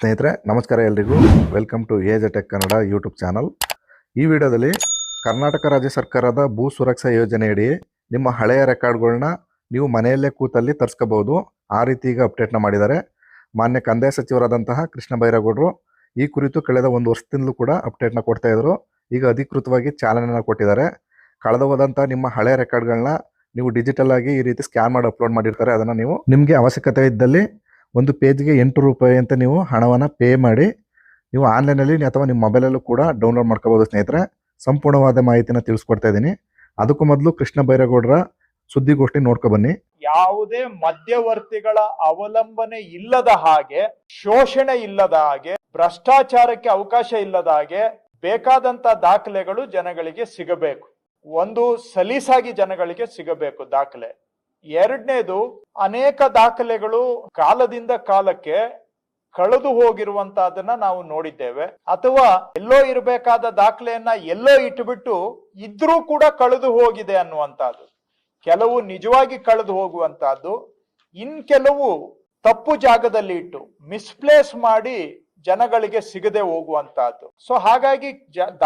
ಸ್ನೇಹಿತರೆ, ನಮಸ್ಕಾರ ಎಲ್ರಿಗೂ. Welcome to age tech Kannada YouTube channel ಈ ವಿಡಿಯೋದಲ್ಲಿ ಕರ್ನಾಟಕ ರಾಜ್ಯ ಸರ್ಕಾರದ ಭೂ ಸುರಕ್ಷಾ ಯೋಜನೆಯಡಿ ನಿಮ್ಮ ಹಳೆಯ ರೆಕಾರ್ಡ್ಗಳನ್ನ ನೀವು ಮನೆಯಲ್ಲೇ ಕೂತಲ್ಲಿ ತರಿಸ್ಕೋಬಹುದು ಆ ರೀತಿ ಈಗ ಅಪ್ಡೇಟ್ನ ಮಾಡಿದ್ದಾರೆ. ಮಾನ್ಯ ಕಂದಾಯ ಸಚಿವರಾದಂತಹ ಕೃಷ್ಣ ಬೈರೇಗೌಡರು ಈ ಕುರಿತು ಕಳೆದ ಒಂದು ವರ್ಷದಿಂದಲೂ ಕೂಡ ಅಪ್ಡೇಟ್ನ ಕೊಡ್ತಾ ಇದ್ರು. ಈಗ ಅಧಿಕೃತವಾಗಿ ಚಾಲನೆನ ಕೊಟ್ಟಿದ್ದಾರೆ. ಕಳೆದ ಹೋದಂಥ ನಿಮ್ಮ ಹಳೆಯ ರೆಕಾರ್ಡ್ಗಳನ್ನ ನೀವು ಡಿಜಿಟಲ್ ಆಗಿ ಈ ರೀತಿ ಸ್ಕ್ಯಾನ್ ಮಾಡಿ ಅಪ್ಲೋಡ್ ಮಾಡಿರ್ತಾರೆ. ಅದನ್ನು ನೀವು ನಿಮಗೆ ಅವಶ್ಯಕತೆ ಇದ್ದಲ್ಲಿ ಒಂದು ಪೇಜ್ಗೆ ಎಂಟು ರೂಪಾಯಿ ಅಂತ ನೀವು ಹಣವನ್ನು ಪೇ ಮಾಡಿ ನೀವು ಆನ್ಲೈನಲ್ಲಿ ಅಥವಾ ನಿಮ್ಮ ಮೊಬೈಲಲ್ಲೂ ಕೂಡ ಡೌನ್ಲೋಡ್ ಮಾಡ್ಕೋಬೋದು ಸ್ನೇಹಿತರೆ. ಸಂಪೂರ್ಣವಾದ ಮಾಹಿತಿನ ತಿಳಿಸ್ಕೊಡ್ತಾ ಇದ್ದೀನಿ. ಅದಕ್ಕೂ ಮೊದಲು ಕೃಷ್ಣ ಬೈರೇಗೌಡರ ಸುದ್ದಿಗೋಷ್ಠಿ ನೋಡ್ಕೊ ಬನ್ನಿ. ಯಾವುದೇ ಮಧ್ಯವರ್ತಿಗಳ ಅವಲಂಬನೆ ಇಲ್ಲದ ಹಾಗೆ, ಶೋಷಣೆ ಇಲ್ಲದ ಹಾಗೆ, ಭ್ರಷ್ಟಾಚಾರಕ್ಕೆ ಅವಕಾಶ ಇಲ್ಲದ ಹಾಗೆ ಬೇಕಾದಂತ ದಾಖಲೆಗಳು ಜನಗಳಿಗೆ ಸಿಗಬೇಕು. ಒಂದು ಸಲೀಸಾಗಿ ಜನಗಳಿಗೆ ಸಿಗಬೇಕು ದಾಖಲೆ. ಎರಡನೇದು ಅನೇಕ ದಾಖಲೆಗಳು ಕಾಲದಿಂದ ಕಾಲಕ್ಕೆ ಕಳೆದು ಹೋಗಿರುವಂತಹದನ್ನ ನಾವು ನೋಡಿದ್ದೇವೆ. ಅಥವಾ ಎಲ್ಲೋ ಇರಬೇಕಾದ ದಾಖಲೆಯನ್ನ ಎಲ್ಲೋ ಇಟ್ಟುಬಿಟ್ಟು ಇದ್ರೂ ಕೂಡ ಕಳೆದು ಹೋಗಿದೆ ಅನ್ನುವಂತಹದ್ದು. ಕೆಲವು ನಿಜವಾಗಿ ಕಳೆದು ಹೋಗುವಂತಹದ್ದು. ಇನ್ ಕೆಲವು ತಪ್ಪು ಜಾಗದಲ್ಲಿ ಇಟ್ಟು ಮಿಸ್ಪ್ಲೇಸ್ ಮಾಡಿ ಜನಗಳಿಗೆ ಸಿಗದೆ ಹೋಗುವಂತಹದ್ದು. ಸೊ ಹಾಗಾಗಿ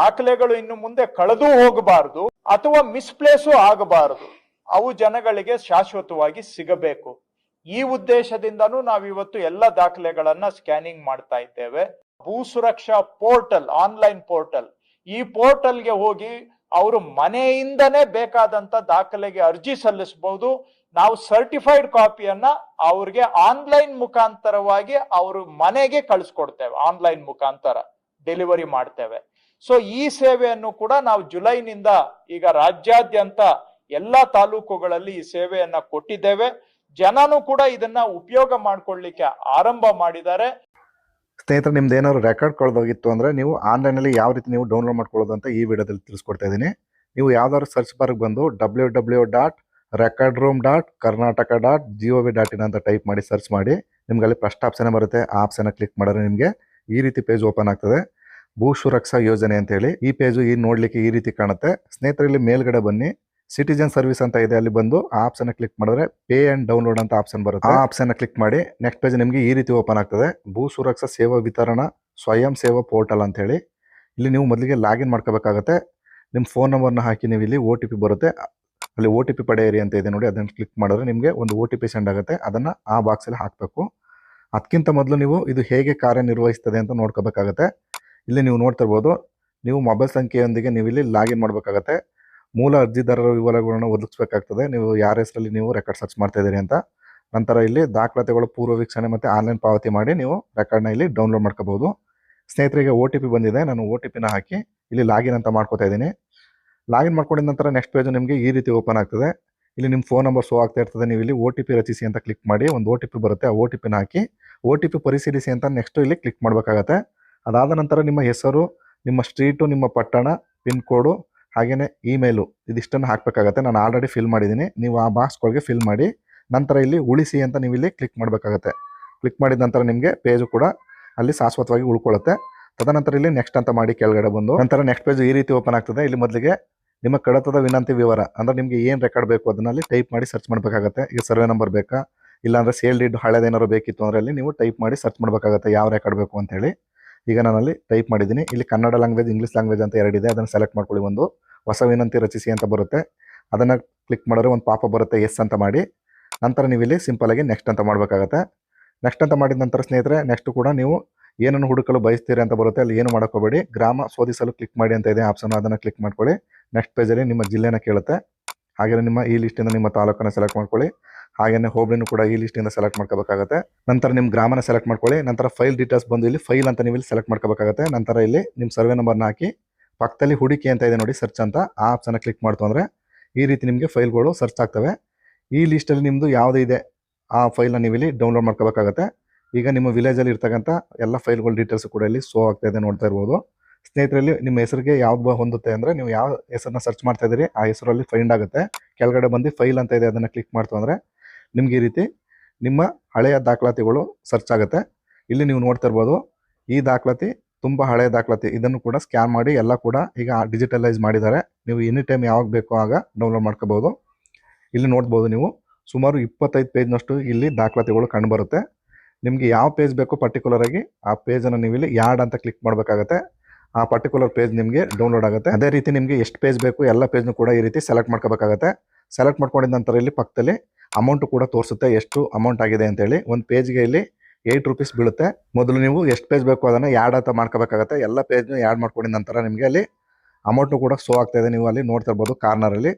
ದಾಖಲೆಗಳು ಇನ್ನು ಮುಂದೆ ಕಳೆದು ಹೋಗಬಾರದು ಅಥವಾ ಮಿಸ್ಪ್ಲೇಸು ಆಗಬಾರದು. ಅವು ಜನಗಳಿಗೆ ಶಾಶ್ವತವಾಗಿ ಸಿಗಬೇಕು. ಈ ಉದ್ದೇಶದಿಂದನೂ ನಾವಿವತ್ತು ಎಲ್ಲ ದಾಖಲೆಗಳನ್ನ ಸ್ಕ್ಯಾನಿಂಗ್ ಮಾಡ್ತಾ ಇದ್ದೇವೆ. ಭೂ ಸುರಕ್ಷಾ ಪೋರ್ಟಲ್, ಆನ್ಲೈನ್ ಪೋರ್ಟಲ್. ಈ ಪೋರ್ಟಲ್ಗೆ ಹೋಗಿ ಅವರು ಮನೆಯಿಂದನೇ ಬೇಕಾದಂತ ದಾಖಲೆಗೆ ಅರ್ಜಿ ಸಲ್ಲಿಸಬಹುದು ನಾವು ಸರ್ಟಿಫೈಡ್ ಕಾಪಿಯನ್ನ ಅವ್ರಿಗೆ ಆನ್ಲೈನ್ ಮುಖಾಂತರವಾಗಿ ಅವರು ಮನೆಗೆ ಕಳಿಸ್ಕೊಡ್ತೇವೆ. ಆನ್ಲೈನ್ ಮುಖಾಂತರ ಡೆಲಿವರಿ ಮಾಡ್ತೇವೆ. ಸೊ, ಈ ಸೇವೆಯನ್ನು ಕೂಡ ನಾವು ಜುಲೈನಿಂದ ಈಗ ರಾಜ್ಯಾದ್ಯಂತ ಎಲ್ಲಾ ತಾಲೂಕುಗಳಲ್ಲಿ ಈ ಸೇವೆಯನ್ನ ಕೊಟ್ಟಿದ್ದೇವೆ. ಜನನು ಕೂಡ ಇದನ್ನ ಉಪಯೋಗ ಮಾಡ್ಕೊಳ್ಲಿಕ್ಕೆ ಆರಂಭ ಮಾಡಿದ್ದಾರೆ. ಸ್ನೇಹಿತರೆ, ನಿಮ್ದು ಏನಾದ್ರು ರೆಕಾರ್ಡ್ ಕಳೆದೋಗಿತ್ತು ಅಂದ್ರೆ ನೀವು ಆನ್ಲೈನಲ್ಲಿ ಯಾವ ರೀತಿ ನೀವು ಡೌನ್ಲೋಡ್ ಮಾಡ್ಕೊಳ್ಳೋದು ಅಂತ ಈ ವಿಡಿಯೋದಲ್ಲಿ ತಿಳಿಸ್ಕೊಡ್ತಾ ಇದ್ದೀನಿ. ನೀವು ಯಾವ್ದಾದ್ರು ಸರ್ಚ್ ಬಾರ್ಗೆ ಬಂದು W W dot record room dot Karnataka dot G V dot in ಅಂತ ಟೈಪ್ ಮಾಡಿ ಸರ್ಚ್ ಮಾಡಿ. ನಿಮ್ಗೆ ಅಲ್ಲಿ ಫಸ್ಟ್ ಆಪ್ಷನ್ ಬರುತ್ತೆ. ಆ ಆಪ್ಷನ್ ಕ್ಲಿಕ್ ಮಾಡಿದ್ರೆ ನಿಮಗೆ ಈ ರೀತಿ ಪೇಜ್ ಓಪನ್ ಆಗ್ತದೆ. ಭೂ ಸುರಕ್ಷಾ ಯೋಜನೆ ಅಂತ ಹೇಳಿ ಈ ಪೇಜು ಈ ನೋಡ್ಲಿಕ್ಕೆ ಈ ರೀತಿ ಕಾಣುತ್ತೆ. ಸ್ನೇಹಿತರಲ್ಲಿ ಮೇಲ್ಗಡೆ ಬನ್ನಿ. ಸಿಟಿಜನ್ ಸರ್ವಿಸ್ ಅಂತ ಇದೆ, ಅಲ್ಲಿ ಬಂದು ಆ ಆಪ್ಷನ್ ಕ್ಲಿಕ್ ಮಾಡಿದ್ರೆ ಪೇ ಅಂಡ್ ಡೌನ್ಲೋಡ್ ಅಂತ ಆಪ್ಷನ್ ಬರುತ್ತೆ. ಆ ಆಪ್ಷನ್ ಕ್ಲಿಕ್ ಮಾಡಿ ನೆಕ್ಸ್ಟ್ ಪೇಜ್ ನಿಮಗೆ ಈ ರೀತಿ ಓಪನ್ ಆಗ್ತದೆ. ಭೂ ಸುರಕ್ಷಾ ಸೇವಾ ವಿತರಣಾ ಸ್ವಯಂ ಸೇವಾ ಪೋರ್ಟಲ್ ಅಂತ ಹೇಳಿ. ಇಲ್ಲಿ ನೀವು ಮೊದಲಿಗೆ ಲಾಗಿನ್ ಮಾಡ್ಕೋಬೇಕಾಗತ್ತೆ. ನಿಮ್ಮ ಫೋನ್ ನಂಬರ್ನ ಹಾಕಿ ನೀವು ಇಲ್ಲಿ ಓ ಟಿ ಪಿ ಬರುತ್ತೆ. ಅಲ್ಲಿ ಒ ಟಿ ಪಿ ಪಡೆಯಿರಿ ಅಂತ ಇದೆ ನೋಡಿ, ಅದನ್ನು ಕ್ಲಿಕ್ ಮಾಡಿದ್ರೆ ನಿಮಗೆ ಒಂದು ಓ ಟಿ ಪಿ ಸೆಂಡ್ ಆಗುತ್ತೆ. ಅದನ್ನು ಆ ಬಾಕ್ಸಲ್ಲಿ ಹಾಕಬೇಕು. ಅದಕ್ಕಿಂತ ಮೊದಲು ನೀವು ಇದು ಹೇಗೆ ಕಾರ್ಯನಿರ್ವಹಿಸ್ತದೆ ಅಂತ ನೋಡ್ಕೋಬೇಕಾಗತ್ತೆ. ಇಲ್ಲಿ ನೀವು ನೋಡ್ತಿರ್ಬೋದು, ನೀವು ಮೊಬೈಲ್ ಸಂಖ್ಯೆಯೊಂದಿಗೆ ನೀವು ಇಲ್ಲಿ ಲಾಗಿನ್ ಮಾಡಬೇಕಾಗತ್ತೆ. ಮೂಲ ಅರ್ಜಿದಾರರ ವಿವರಗಳನ್ನು ಒದಗಿಸಬೇಕಾಗ್ತದೆ. ನೀವು ಯಾರ ಹೆಸರಲ್ಲಿ ನೀವು ರೆಕಾರ್ಡ್ ಸರ್ಚ್ ಮಾಡ್ತಾ ಇದ್ದೀರಿ ಅಂತ. ನಂತರ ಇಲ್ಲಿ ದಾಖಲಾತಿಗಳು, ಪೂರ್ವ ವೀಕ್ಷಣೆ ಮತ್ತು ಆನ್ಲೈನ್ ಪಾವತಿ ಮಾಡಿ ನೀವು ರೆಕಾರ್ಡ್ನ ಇಲ್ಲಿ ಡೌನ್ಲೋಡ್ ಮಾಡ್ಕೋಬಹುದು. ಸ್ನೇಹಿತರಿಗೆ ಒ ಟಿ ಪಿ ಬಂದಿದೆ. ನಾನು ಒ ಟಿ ಪಿನ ಹಾಕಿ ಇಲ್ಲಿ ಲಾಗಿನ್ ಅಂತ ಮಾಡ್ಕೋತಾ ಇದ್ದೀನಿ. ಲಾಗಿನ್ ಮಾಡ್ಕೊಂಡಿದ ನಂತರ ನೆಕ್ಸ್ಟ್ ಪೇಜ್ ನಿಮಗೆ ಈ ರೀತಿ ಓಪನ್ ಆಗ್ತದೆ. ಇಲ್ಲಿ ನಿಮ್ಮ ಫೋನ್ ನಂಬರ್ ಶೋ ಆಗ್ತಾ ಇರ್ತದೆ. ನೀವು ಇಲ್ಲಿ ಓ ಟಿ ಪಿ ರಚಿಸಿ ಅಂತ ಕ್ಲಿಕ್ ಮಾಡಿ, ಒಂದು ಒ ಟಿ ಪಿ ಬರುತ್ತೆ. ಆ ಒ ಟಿ ಪಿನ ಹಾಕಿ ಓ ಟಿ ಪಿ ಪರಿಶೀಲಿಸಿ ಅಂತ ನೆಕ್ಸ್ಟ್ ಇಲ್ಲಿ ಕ್ಲಿಕ್ ಮಾಡಬೇಕಾಗತ್ತೆ. ಅದಾದ ನಂತರ ನಿಮ್ಮ ಹೆಸರು, ನಿಮ್ಮ ಸ್ಟ್ರೀಟು ನಿಮ್ಮ ಪಟ್ಟಣ ಪಿನ್ ಕೋಡು ಹಾಗೆಯೇ ಇಮೇಲು ಇದಿಷ್ಟನ್ನು ಹಾಕಬೇಕಾಗತ್ತೆ. ನಾನು ಆಲ್ರೆಡಿ ಫಿಲ್ ಮಾಡಿದ್ದೀನಿ. ನೀವು ಆ ಬಾಕ್ಸ್ಗಳಿಗೆ ಫಿಲ್ ಮಾಡಿ, ನಂತರ ಇಲ್ಲಿ ಉಳಿಸಿ ಅಂತ ನೀವು ಇಲ್ಲಿ ಕ್ಲಿಕ್ ಮಾಡಬೇಕಾಗತ್ತೆ. ಕ್ಲಿಕ್ ಮಾಡಿದ ನಂತರ ನಿಮಗೆ ಪೇಜು ಕೂಡ ಅಲ್ಲಿ ಶಾಶ್ವತವಾಗಿ ಉಳ್ಕೊಳ್ಳುತ್ತೆ ತದನಂತರ ಇಲ್ಲಿ ನೆಕ್ಸ್ಟ್ ಅಂತ ಮಾಡಿ ಕೆಳಗಡೆ ಬಂದು, ನಂತರ ನೆಕ್ಸ್ಟ್ ಪೇಜ್ ಈ ರೀತಿ ಓಪನ್ ಆಗ್ತದೆ. ಇಲ್ಲಿ ಮೊದಲಿಗೆ ನಿಮ್ಮ ಕಡತದ ವಿನಂತಿ ವಿವರ, ಅಂದರೆ ನಿಮಗೆ ಏನು ರೆಕಾರ್ಡ್ ಬೇಕು ಅದನ್ನಲ್ಲಿ ಟೈಪ್ ಮಾಡಿ ಸರ್ಚ್ ಮಾಡಬೇಕಾಗತ್ತೆ. ಈಗ ಸರ್ವೆ ನಂಬರ್ ಬೇಕಾ? ಇಲ್ಲಾಂದರೆ ಸೇಲ್ ಡೀಡ್ ಹಳೆದೇನಾದ್ರು ಬೇಕಿತ್ತು ಅಂದರೆ ಅಲ್ಲಿ ನೀವು ಟೈಪ್ ಮಾಡಿ ಸರ್ಚ್ ಮಾಡಬೇಕಾಗತ್ತೆ. ಯಾವ ರೆಕಾರ್ಡ್ ಬೇಕು ಅಂತ ಹೇಳಿ. ಈಗ ನಾನಲ್ಲಿ ಟೈಪ್ ಮಾಡಿದ್ದೀನಿ. ಇಲ್ಲಿ ಕನ್ನಡ ಲ್ಯಾಂಗ್ವೇಜ್ ಇಂಗ್ಲೀಷ್ ಲ್ಯಾಂಗ್ವೇಜ್ ಅಂತ ಎರಡಿದೆ. ಅದನ್ನು ಸೆಲೆಕ್ಟ್ ಮಾಡ್ಕೊಳ್ಳಿ ಒಂದು. ಹೊಸ ವಿನಂತಿ ರಚಿಸಿ ಅಂತ ಬರುತ್ತೆ. ಅದನ್ನು ಕ್ಲಿಕ್ ಮಾಡಿದ್ರೆ ಒಂದು ಪಾಪ ಬರುತ್ತೆ ಎಸ್ ಅಂತ ಮಾಡಿ. ನಂತರ ನೀವು ಇಲ್ಲಿ ಸಿಂಪಲ್ ಆಗಿ ನೆಕ್ಸ್ಟ್ ಅಂತ ಮಾಡಬೇಕಾಗತ್ತೆ. ನೆಕ್ಸ್ಟ್ ಅಂತ ಮಾಡಿದ ನಂತರ ಸ್ನೇಹಿತರೆ ನೆಕ್ಸ್ಟ್ ಕೂಡ ನೀವು ಏನನ್ನು ಹುಡುಕಲು ಬಯಸ್ತೀರಿ ಅಂತ ಬರುತ್ತೆ. ಅಲ್ಲಿ ಏನು ಮಾಡ್ಕೋಬೇಡಿ ಗ್ರಾಮ ಶೋಧಿಸಲು ಕ್ಲಿಕ್ ಮಾಡಿ ಅಂತ ಇದೆ ಆಪ್ಷನ್ ಅದನ್ನು ಕ್ಲಿಕ್ ಮಾಡ್ಕೊಳ್ಳಿ. ನೆಕ್ಸ್ಟ್ ಪೇಜಲ್ಲಿ ನಿಮ್ಮ ಜಿಲ್ಲೆನ ಕೇಳುತ್ತೆ. ಹಾಗೆಯೇ ನಿಮ್ಮ ಈ ಲಿಸ್ಟಿಂದ ನಿಮ್ಮ ತಾಲೂಕನ್ನು ಸೆಲೆಕ್ಟ್ ಮಾಡ್ಕೊಳ್ಳಿ. ಹಾಗೆಯೇ ಹೋಬಳಿನೂ ಕೂಡ ಈ ಲಿಸ್ಟಿಂದ ಸೆಲೆಕ್ಟ್ ಮಾಡ್ಕೋಬೇಕಾಗುತ್ತೆ. ನಂತರ ನಿಮ್ಮ ಗ್ರಾಮನ ಸೆಲೆಕ್ಟ್ ಮಾಡ್ಕೊಳ್ಳಿ. ನಂತರ ಫೈಲ್ ಡೀಟೇಲ್ಸ್ ಬಂದು ಇಲ್ಲಿ ಫೈಲ್ ಅಂತ ನೀವು ಇಲ್ಲಿ ಸೆಲೆಕ್ಟ್ ಮಾಡ್ಕೋಬೇಕಾಗುತ್ತೆ. ನಂತರ ಇಲ್ಲಿ ನಿಮ್ಮ ಸರ್ವೆ ನಂಬರ್ನ ಹಾಕಿ. ಪಕ್ಕದಲ್ಲಿ ಹುಡುಕಿ ಅಂತ ಇದೆ ನೋಡಿ ಸರ್ಚ್ ಅಂತ. ಆ ಆಪ್ಷನ್ ಕ್ಲಿಕ್ ಮಾಡ್ತು ಅಂದರೆ ಈ ರೀತಿ ನಿಮಗೆ ಫೈಲ್ಗಳು ಸರ್ಚ್ ಆಗ್ತವೆ. ಈ ಲಿಸ್ಟಲ್ಲಿ ನಿಮ್ಮದು ಯಾವುದೇ ಇದೆ, ಆ ಫೈಲ್ನ ನೀವು ಇಲ್ಲಿ ಡೌನ್ಲೋಡ್ ಮಾಡ್ಕೋಬೇಕಾಗತ್ತೆ. ಈಗ ನಿಮ್ಮ ವಿಲೇಜಲ್ಲಿ ಇರ್ತಕ್ಕಂಥ ಎಲ್ಲ ಫೈಲ್ಗಳ ಡೀಟೇಲ್ಸ್ ಕೂಡ ಇಲ್ಲಿ ಸೋ ಆಗ್ತಾ ಇದೆ ನೋಡ್ತಾ ಇರ್ಬೋದು. ಸ್ನೇಹಿತರಲ್ಲಿ ನಿಮ್ಮ ಹೆಸರಿಗೆ ಯಾವ್ದು ಹೊಂದುತ್ತೆ ಅಂದರೆ ನೀವು ಯಾವ ಹೆಸರನ್ನ ಸರ್ಚ್ ಮಾಡ್ತಾ ಇದ್ದೀರಿ, ಆ ಹೆಸರಲ್ಲಿ ಫೈಂಡ್ ಆಗುತ್ತೆ. ಕೆಳಗಡೆ ಬಂದು ಫೈಲ್ ಅಂತ ಇದೆ, ಅದನ್ನು ಕ್ಲಿಕ್ ಮಾಡ್ತು ಅಂದರೆ ನಿಮ್ಗೆ ಈ ರೀತಿ ನಿಮ್ಮ ಹಳೆಯ ದಾಖಲಾತಿಗಳು ಸರ್ಚ್ ಆಗುತ್ತೆ. ಇಲ್ಲಿ ನೀವು ನೋಡ್ತಾ ಇರ್ಬೋದು, ಈ ದಾಖಲಾತಿ ತುಂಬ ಹಳೆಯ ದಾಖಲಾತಿ. ಇದನ್ನು ಕೂಡ ಸ್ಕ್ಯಾನ್ ಮಾಡಿ ಎಲ್ಲ ಕೂಡ ಈಗ ಡಿಜಿಟಲೈಸ್ ಮಾಡಿದ್ದಾರೆ. ನೀವು ಎನಿ ಟೈಮ್ ಯಾವಾಗ ಬೇಕೋ ಆಗ ಡೌನ್ಲೋಡ್ ಮಾಡ್ಕೋಬೋದು. ಇಲ್ಲಿ ನೋಡ್ಬೋದು ನೀವು, ಸುಮಾರು ಇಪ್ಪತ್ತೈದು ಪೇಜ್ನಷ್ಟು ಇಲ್ಲಿ ದಾಖಲಾತಿಗಳು ಕಂಡುಬರುತ್ತೆ. ನಿಮಗೆ ಯಾವ ಪೇಜ್ ಬೇಕೋ ಪರ್ಟಿಕ್ಯುಲರ್ ಆಗಿ ಆ ಪೇಜನ್ನು ನೀವು ಇಲ್ಲಿ ಯಾಡ್ ಅಂತ ಕ್ಲಿಕ್ ಮಾಡಬೇಕಾಗತ್ತೆ. ಆ ಪರ್ಟಿಕ್ಯುಲರ್ ಪೇಜ್ ನಿಮಗೆ ಡೌನ್ಲೋಡ್ ಆಗುತ್ತೆ. ಅದೇ ರೀತಿ ನಿಮಗೆ ಎಷ್ಟು ಪೇಜ್ ಬೇಕು, ಎಲ್ಲ ಪೇಜ್ನು ಕೂಡ ಈ ರೀತಿ ಸೆಲೆಕ್ಟ್ ಮಾಡ್ಕೋಬೇಕಾಗತ್ತೆ. ಸೆಲೆಕ್ಟ್ ಮಾಡ್ಕೊಂಡಿದ್ದ ನಂತರ ಇಲ್ಲಿ ಪಕ್ಕದಲ್ಲಿ ಅಮೌಂಟ್ ಕೂಡ ತೋರಿಸುತ್ತೆ, ಎಷ್ಟು ಅಮೌಂಟ್ ಆಗಿದೆ ಅಂತೇಳಿ. ಒಂದು ಪೇಜ್ಗೆ ಇಲ್ಲಿ ಏಯ್ಟ್ ರುಪೀಸ್ ಬೀಳುತ್ತೆ. ಮೊದಲು ನೀವು ಎಷ್ಟು ಪೇಜ್ ಬೇಕು ಅದನ್ನು ಯಾಡ್ ಅಂತ ಮಾಡ್ಕೋಬೇಕಾಗತ್ತೆ. ಎಲ್ಲ ಪೇಜ್ನೂ ಆ್ಯಡ್ ಮಾಡ್ಕೊಂಡಿದ ನಂತರ ನಿಮಗೆ ಅಲ್ಲಿ ಅಮೌಂಟು ಕೂಡ ಶೋ ಇದೆ. ನೀವು ಅಲ್ಲಿ ನೋಡ್ತಾ ಇರ್ಬೋದು ಕಾರ್ನರಲ್ಲಿ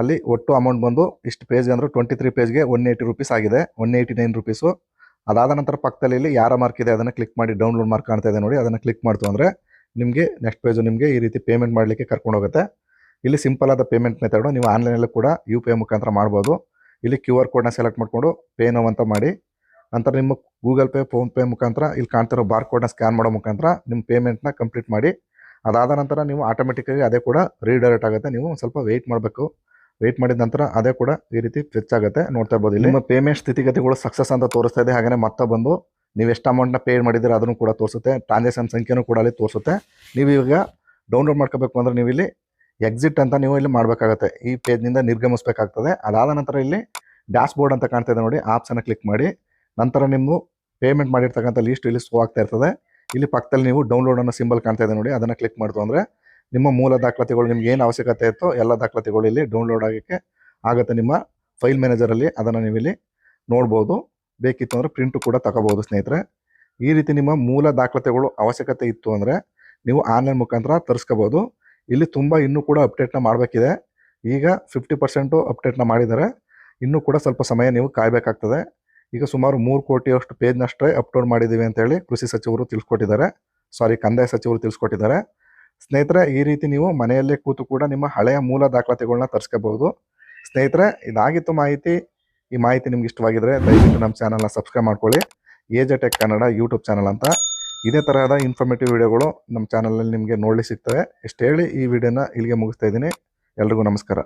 ಅಲ್ಲಿ ಒಟ್ಟು ಅಮೌಂಟ್ ಬಂದು ಇಷ್ಟು ಪೇಜ್ ಅಂದರೆ ಟ್ವೆಂಟಿ ತ್ರೀ ಪೇಜ್ಗೆ ಒನ್ ಏಯ್ಟಿ ರುಪೀಸ್ ಆಗಿದೆ. ಒನ್ ಏಯ್ಟಿ ನೈನ್ ರುಪೀಸು ಅದಾದ ನಂತರ ಪಕ್ಕದಲ್ಲಿ ಇಲ್ಲಿ ಯಾರ ಮಾರ್ಕ್ ಇದೆ ಅದನ್ನು ಕ್ಲಿಕ್ ಮಾಡಿ ಡೌನ್ಲೋಡ್ ಮಾರ್ಕ್ ಕಾಣ್ತಾ ಇದೆ ನೋಡಿ. ಅದನ್ನು ಕ್ಲಿಕ್ ಮಾಡ್ತು ಅಂದರೆ ನಿಮಗೆ ನೆಕ್ಸ್ಟ್ ಪೇಜು ನಿಮಗೆ ಈ ರೀತಿ ಪೇಮೆಂಟ್ ಮಾಡಲಿಕ್ಕೆ ಕರ್ಕೊಂಡು ಹೋಗುತ್ತೆ. ಇಲ್ಲಿ ಸಿಂಪಲ್ ಆದ ಪೇಮೆಂಟ್ ಮೆಥಡು ನೀವು ಆನ್ಲೈನಲ್ಲೂ ಕೂಡ ಯು ಪಿ ಐ ಮುಖಾಂತರ ಮಾಡ್ಬೋದು. ಇಲ್ಲಿ ಕ್ಯೂ ಆರ್ ಕೋಡ್ನ ಸೆಲೆಕ್ಟ್ ಮಾಡಿಕೊಂಡು ಪೇ ನೋ ಅಂತ ಮಾಡಿ. ನಂತರ ನಿಮ್ಮ ಗೂಗಲ್ ಪೇ ಫೋನ್ಪೇ ಮುಖಾಂತರ ಇಲ್ಲಿ ಕಾಣ್ತಿರೋ ಬಾರ್ ಕೋಡ್ನ ಸ್ಕ್ಯಾನ್ ಮಾಡೋ ಮುಖಾಂತರ ನಿಮ್ಮ ಪೇಮೆಂಟ್ನ ಕಂಪ್ಲೀಟ್ ಮಾಡಿ. ಅದಾದ ನಂತರ ನೀವು ಆಟೋಮೆಟಿಕ್ಕಾಗಿ ಅದೇ ಕೂಡ ರೀಡೈರೆಕ್ಟ್ ಆಗುತ್ತೆ. ನೀವು ಸ್ವಲ್ಪ ವೆಯ್ಟ್ ಮಾಡಬೇಕು. ವೆಯ್ಟ್ ಮಾಡಿದ ನಂತರ ಅದೇ ಕೂಡ ಈ ರೀತಿ ಫೆಚ್ ಆಗುತ್ತೆ. ನೋಡ್ತಾ ಇರ್ಬೋದು ಇಲ್ಲಿ. ನಿಮ್ಮ ಪೇಮೆಂಟ್ ಸ್ಥಿತಿಗತಿಗಳು ಸಕ್ಸಸ್ ಅಂತ ತೋರಿಸ್ತಾ ಇದೆ. ಹಾಗೆ ಮತ್ತೆ ಬಂದು ನೀವು ಎಷ್ಟು ಅಮೌಂಟ್ನ ಪೇ ಮಾಡಿದ್ದೀರಾ ಅದನ್ನು ಕೂಡ ತೋರಿಸುತ್ತೆ. ಟ್ರಾನ್ಸಾಕ್ಷನ್ ಸಂಖ್ಯೆನೂ ಕೂಡ ಅಲ್ಲಿ ತೋರಿಸುತ್ತೆ. ನೀವು ಇವಾಗ ಡೌನ್ಲೋಡ್ ಮಾಡ್ಕೋಬೇಕು ಅಂದರೆ ನೀವು ಇಲ್ಲಿ ಎಕ್ಸಿಟ್ ಅಂತ ನೀವು ಇಲ್ಲಿ ಮಾಡಬೇಕಾಗತ್ತೆ. ಈ ಪೇಜ್ನಿಂದ ನಿರ್ಗಮಿಸಬೇಕಾಗ್ತದೆ. ಅದಾದ ನಂತರ ಇಲ್ಲಿ ಡ್ಯಾಶ್ ಬೋರ್ಡ್ ಅಂತ ಕಾಣ್ತಾ ಇದೆ ನೋಡಿ. ಆಪ್ಸನ್ನು ಕ್ಲಿಕ್ ಮಾಡಿ. ನಂತರ ನಿಮ್ಮ ಪೇಮೆಂಟ್ ಮಾಡಿರ್ತಕ್ಕಂಥ ಲೀಸ್ಟ್ ಇಲ್ಲಿ ಶೋ ಆಗ್ತಾ ಇರ್ತದೆ. ಇಲ್ಲಿ ಪಕ್ಕದಲ್ಲಿ ನೀವು ಡೌನ್ಲೋಡ್ ಅನ್ನೋ ಸಿಂಬಲ್ ಕಾಣ್ತಾ ಇದೆ ನೋಡಿ. ಅದನ್ನು ಕ್ಲಿಕ್ ಮಾಡ್ತು ಅಂದರೆ ನಿಮ್ಮ ಮೂಲ ದಾಖಲಾತಿಗಳು, ನಿಮ್ಗೆ ಏನು ಅವಶ್ಯಕತೆ ಇತ್ತೋ ಎಲ್ಲ ದಾಖಲಾತಿಗಳು ಇಲ್ಲಿ ಡೌನ್ಲೋಡ್ ಆಗೋಕ್ಕೆ ಆಗುತ್ತೆ. ನಿಮ್ಮ ಫೈಲ್ ಮ್ಯಾನೇಜರಲ್ಲಿ ಅದನ್ನು ನೀವು ಇಲ್ಲಿ ನೋಡ್ಬೋದು. ಬೇಕಿತ್ತು ಅಂದರೆ ಪ್ರಿಂಟು ಕೂಡ ತಗೋಬೋದು ಸ್ನೇಹಿತರೆ. ಈ ರೀತಿ ನಿಮ್ಮ ಮೂಲ ದಾಖಲಾತಿಗಳು ಅವಶ್ಯಕತೆ ಇತ್ತು ಅಂದರೆ ನೀವು ಆನ್ಲೈನ್ ಮುಖಾಂತರ ತರಿಸ್ಕೋಬೋದು. ಇಲ್ಲಿ ತುಂಬ ಇನ್ನೂ ಕೂಡ ಅಪ್ಡೇಟ್ನ ಮಾಡಬೇಕಿದೆ. ಈಗ ಫಿಫ್ಟಿ ಪರ್ಸೆಂಟು ಅಪ್ಡೇಟ್ನ ಮಾಡಿದ್ದಾರೆ. ಇನ್ನೂ ಕೂಡ ಸ್ವಲ್ಪ ಸಮಯ ನೀವು ಕಾಯಬೇಕಾಗ್ತದೆ. ಈಗ ಸುಮಾರು ಮೂರು ಕೋಟಿಯಷ್ಟು ಪೇಜ್ನಷ್ಟೇ ಅಪ್ಲೋಡ್ ಮಾಡಿದ್ದೀವಿ ಅಂತೇಳಿ ಕೃಷಿ ಸಚಿವರು ತಿಳಿಸ್ಕೊಟ್ಟಿದ್ದಾರೆ. ಸಾರಿ ಕಂದಾಯ ಸಚಿವರು ತಿಳಿಸ್ಕೊಟ್ಟಿದ್ದಾರೆ. ಸ್ನೇಹಿತರೆ, ಈ ರೀತಿ ನೀವು ಮನೆಯಲ್ಲೇ ಕೂತು ಕೂಡ ನಿಮ್ಮ ಹಳೆಯ ಮೂಲ ದಾಖಲಾತಿಗಳನ್ನ ತರಿಸ್ಕೋಬಹುದು. ಸ್ನೇಹಿತರೆ, ಇದಾಗಿತ್ತು ಮಾಹಿತಿ. ಈ ಮಾಹಿತಿ ನಿಮ್ಗೆ ಇಷ್ಟವಾಗಿದ್ರೆ ದಯವಿಟ್ಟು ನಮ್ಮ ಚಾನಲ್ನ ಸಬ್ಸ್ಕ್ರೈಬ್ ಮಾಡ್ಕೊಳ್ಳಿ. Age tech Kannada YouTube channel ಅಂತ. ಇದೇ ತರಹದ ಇನ್ಫಾರ್ಮೇಟಿವ್ ವಿಡಿಯೋಗಳು ನಮ್ಮ ಚಾನಲಲ್ಲಿ ನಿಮಗೆ ನೋಡಲಿ ಸಿಗ್ತವೆ. ಇಷ್ಟು ಹೇಳಿ ಈ ವಿಡಿಯೋನ ಇಲ್ಲಿಗೆ ಮುಗಿಸ್ತಾ ಇದ್ದೀನಿ. ಎಲ್ರಿಗೂ ನಮಸ್ಕಾರ.